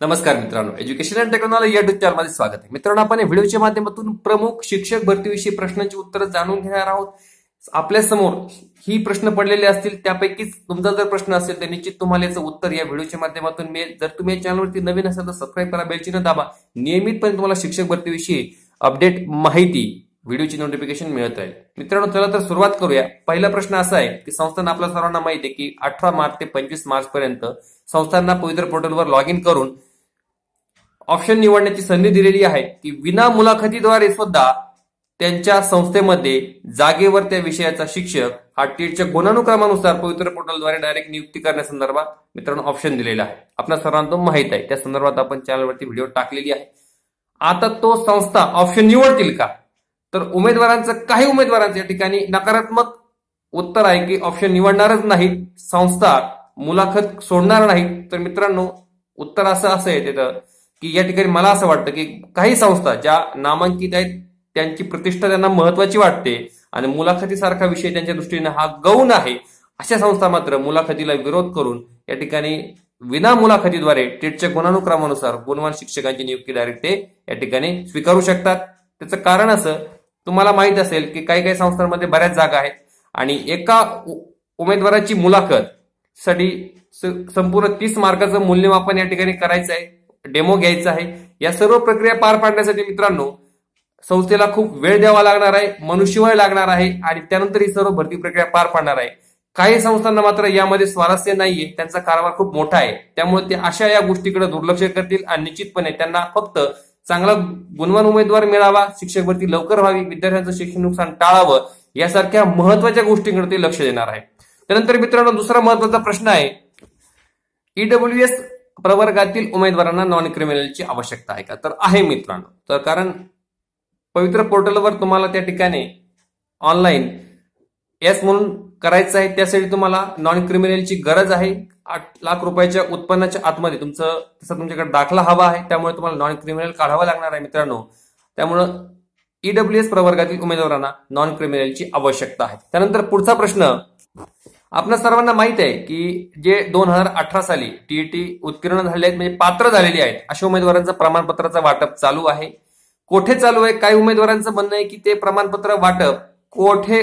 नमस्कार मित्रांनो. Education and technology या युट्यूब चॅनलमध्ये स्वागत आहे. मित्रांनो आपण या व्हिडिओच्या माध्यमातून प्रमुख शिक्षक भरतीविषयी प्रश्नांची उत्तरं जाणून घेणार आहोत. आपल्यासमोर ही प्रश्न पडलेले असतील त्यापैकीच तुमचा जर प्रश्न असेल तर निश्चित तुम्हाला याचं उत्तर या व्हिडिओच्या माध्यमातून मिळेल. जर तुम्ही या चॅनलवरती नवीन असाल तर सबस्क्राईब करा बेलचिन्ह दाबा. नियमितपणे तुम्हाला शिक्षक भरतीविषयी अपडेट माहिती व्हिडिओची नोटिफिकेशन मिळत आहे. मित्रांनो चला तर सुरुवात करूया. पहिला प्रश्न असा आहे की संस्थांना आपल्या सर्वांना माहिती आहे की अठरा मार्च ते पंचवीस मार्च पर्यंत संस्थांना पवित्र पोर्टलवर लॉग इन करून ऑप्शन निवडण्याची संधी दिलेली आहे. की विना मुलाखतीद्वारे सुद्धा त्यांच्या संस्थेमध्ये जागेवर त्या विषयाचा शिक्षक हा टीटच्या गुणानुक्रमानुसार पवित्र पोर्टलद्वारे डायरेक्ट नियुक्ती करण्यासंदर्भात मित्रांनो ऑप्शन दिलेला आहे. आपल्या सर्वांना तो माहीत आहे. त्या संदर्भात आपण चॅनलवरती व्हिडिओ टाकलेली आहे. आता तो संस्था ऑप्शन निवडतील का? तर उमेदवारांचं काही उमेदवारांचं या ठिकाणी नकारात्मक उत्तर आहे की ऑप्शन निवडणारच नाही संस्था मुलाखत सोडणार नाही तर मित्रांनो उत्तर असं असं आहे तिथं की या ठिकाणी मला असं वाटतं की काही संस्था ज्या नामांकित आहेत त्यांची प्रतिष्ठा त्यांना महत्वाची वाटते आणि मुलाखतीसारखा विषय त्यांच्या दृष्टीने हा गौण आहे अशा संस्था मात्र मुलाखतीला विरोध करून या ठिकाणी विना मुलाखतीद्वारे टेटच्या गुणानुक्रमानुसार गुणवान शिक्षकांची नियुक्ती डायरेक्ट ते या ठिकाणी स्वीकारू शकतात. त्याचं कारण असं तुम्हाला माहीत असेल की काही काही संस्थांमध्ये बऱ्याच जागा आहेत आणि एका उमेदवाराची मुलाखत साठी संपूर्ण तीस मार्काचं मूल्यमापन या ठिकाणी करायचं आहे. डेमो घ्यायचा आहे. या सर्व प्रक्रिया पार पाडण्यासाठी मित्रांनो संस्थेला खूप वेळ द्यावा लागणार आहे मनुष्यबळ लागणार आहे आणि त्यानंतर ही सर्व भरती प्रक्रिया पार पाडणार आहे. काही संस्थांना मात्र यामध्ये स्वारस्य नाहीये त्यांचा कारभार खूप मोठा आहे. त्यामुळे ते अशा या गोष्टीकडे दुर्लक्ष करतील आणि निश्चितपणे त्यांना फक्त चांगला गुणवान उमेदवार मिळावा शिक्षक भरती लवकर व्हावी विद्यार्थ्यांचं शिक्षण नुकसान टाळावं यासारख्या महत्त्वाच्या गोष्टींकडे ते लक्ष देणार आहे. त्यानंतर मित्रांनो दुसरा महत्त्वाचा प्रश्न आहे. ईडब्ल्यू एस प्रवर्गातील उमेदवारांना नॉन क्रिमिनलची आवश्यकता आहे का? तर आहे मित्रांनो. तर कारण पवित्र पोर्टलवर तुम्हाला त्या ठिकाणी ऑनलाईन एस म्हणून करायचं आहे त्यासाठी तुम्हाला नॉन क्रिमिनलची गरज आहे. आठ लाख रुपयाच्या उत्पन्नाच्या आतमध्ये तुमचं तसं तुमच्याकडे दाखला हवा आहे त्यामुळे तुम्हाला नॉन क्रिमिनल काढावा लागणार आहे मित्रांनो. त्यामुळं ईडब्ल्यू एस प्रवर्गातील उमेदवारांना नॉन क्रिमिनलची आवश्यकता आहे. त्यानंतर पुढचा प्रश्न आपल्या सर्वांना माहीत आहे की जे दोन हजार अठरा साली टीईटी उत्तीर्ण झाले आहेत म्हणजे पात्र झालेली आहेत अशा उमेदवारांचं प्रमाणपत्राचं वाटप चालू आहे. कोठे चालू आहे? काही उमेदवारांचं म्हणणं आहे की ते प्रमाणपत्र वाटप कोठे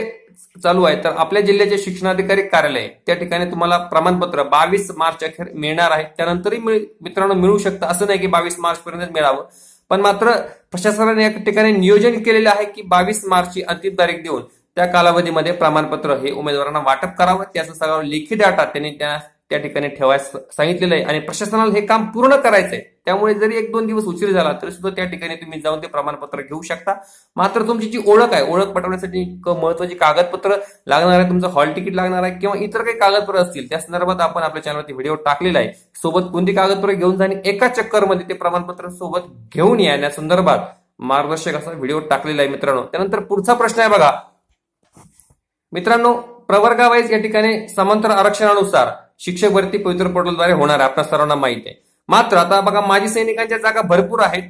चालू आहे? तर आपल्या जिल्ह्याचे शिक्षणाधिकारी कार्यालय त्या ठिकाणी तुम्हाला प्रमाणपत्र बावीस मार्च अखेर मिळणार आहे. त्यानंतरही मित्रांनो मिळू शकतं. असं नाही की बावीस मार्च पर्यंत मिळावं. पण मात्र प्रशासनाने या ठिकाणी नियोजन केलेलं आहे की बावीस मार्चची अंतिम तारीख देऊन त्या कालावधीमध्ये प्रमाणपत्र हे उमेदवारांना वाटप करावं. त्याचा सगळं लेखी डाटा त्यांनी त्या त्या ठिकाणी ठेवायस सांगितलेलं आहे. आणि प्रशासनाला हे काम पूर्ण करायचंय. त्यामुळे जरी एक दोन दिवस उशीर झाला तरी सुद्धा त्या ठिकाणी तुम्ही जाऊन ते प्रमाणपत्र घेऊ शकता. मात्र तुमची जी ओळख आहे ओळख पटवण्यासाठी महत्वाची कागदपत्र लागणार आहे तुमचं हॉल तिकीट लागणार आहे किंवा इतर काही कागदपत्र असतील त्या संदर्भात आपण आपल्या चॅनलवरती व्हिडिओ टाकलेला आहे. सोबत कोणती कागदपत्र घेऊन जाणे एका चक्करमध्ये ते प्रमाणपत्र सोबत घेऊन या संदर्भात मार्गदर्शक असा व्हिडिओ टाकलेला आहे मित्रांनो. त्यानंतर पुढचा प्रश्न आहे बघा. मित्रांनो प्रवर्गावाईज या ठिकाणी समांतर आरक्षणानुसार शिक्षक भरती पवित्र पोर्टलद्वारे होणार आहे आपल्या सर्वांना माहिती आहे. मात्र आता बघा माजी सैनिकांच्या जागा भरपूर आहेत.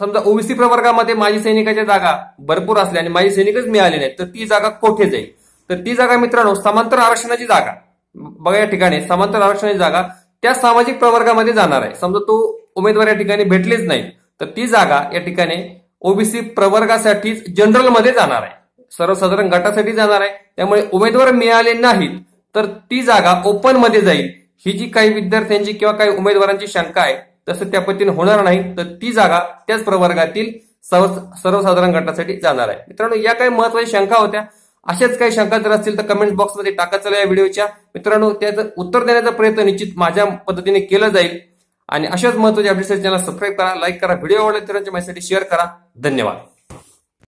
समजा ओबीसी प्रवर्गामध्ये माजी सैनिकांच्या जागा भरपूर असल्या आणि माजी सैनिकच मिळाले नाहीत तर ती जागा कोठे जाईल? तर ती जागा मित्रांनो समांतर आरक्षणाची जागा. बघा या ठिकाणी समांतर आरक्षणाची जागा त्या सामाजिक प्रवर्गामध्ये जाणार आहे. समजा तो उमेदवार या ठिकाणी भेटलेच नाही तर ती जागा या ठिकाणी ओबीसी प्रवर्गासाठीच जनरलमध्ये जाणार आहे. सर्वसाधारण गटासाठी जाणार आहे. त्यामुळे उमेदवार मिळाले नाहीत तर ती जागा ओपनमध्ये जाईल. ही जी काही विद्यार्थ्यांची किंवा काही उमेदवारांची शंका आहे तसं त्या पद्धतीने होणार नाही तर ती जागा त्याच प्रवर्गातील सर्वसाधारण गटासाठी जाणार आहे. मित्रांनो या काही महत्त्वाच्या शंका होत्या. अशाच काही शंका जर असतील तर कमेंट बॉक्समध्ये टाकत चला या व्हिडिओच्या. मित्रांनो त्याचं उत्तर देण्याचा प्रयत्न निश्चित माझ्या पद्धतीने केला जाईल. आणि अशाच महत्त्वाच्या अपडेट्स चॅनल सबस्क्राईब करा लाईक करा. व्हिडिओ आवडला तर माझ्यासाठी शेअर करा. धन्यवाद.